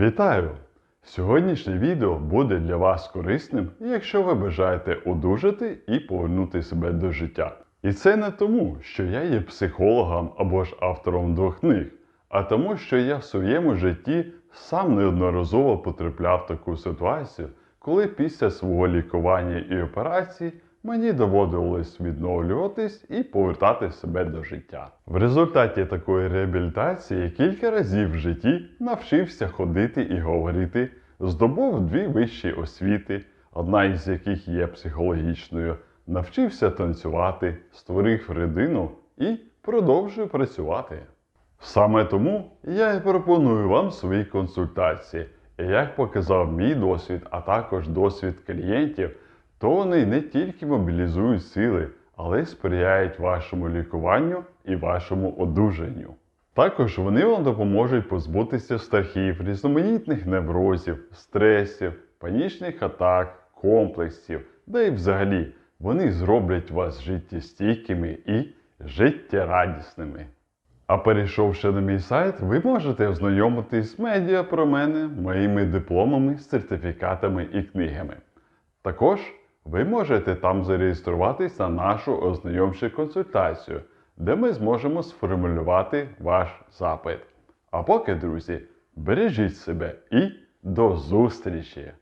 Вітаю! Сьогоднішнє відео буде для вас корисним, якщо ви бажаєте одужати і повернути себе до життя. І це не тому, що я є психологом або ж автором двох книг, а тому, що я в своєму житті сам неодноразово потрапляв в таку ситуацію, коли після свого лікування і операції мені доводилось відновлюватись і повертати себе до життя. В результаті такої реабілітації кілька разів в житті навчився ходити і говорити, здобув дві вищі освіти, одна із яких є психологічною, навчився танцювати, створив родину і продовжую працювати. Саме тому я і пропоную вам свої консультації. І як показав мій досвід, а також досвід клієнтів, то вони не тільки мобілізують сили, але й сприяють вашому лікуванню і вашому одужанню. Також вони вам допоможуть позбутися страхів, різноманітних неврозів, стресів, панічних атак, комплексів, да і взагалі вони зроблять вас життєстійкими і життєрадісними. А перейшовши на мій сайт, ви можете ознайомитись з медіа про мене, моїми дипломами, сертифікатами і книгами. Також ви можете там зареєструватись на нашу ознайомчу консультацію, де ми зможемо сформулювати ваш запит. А поки, друзі, бережіть себе і до зустрічі!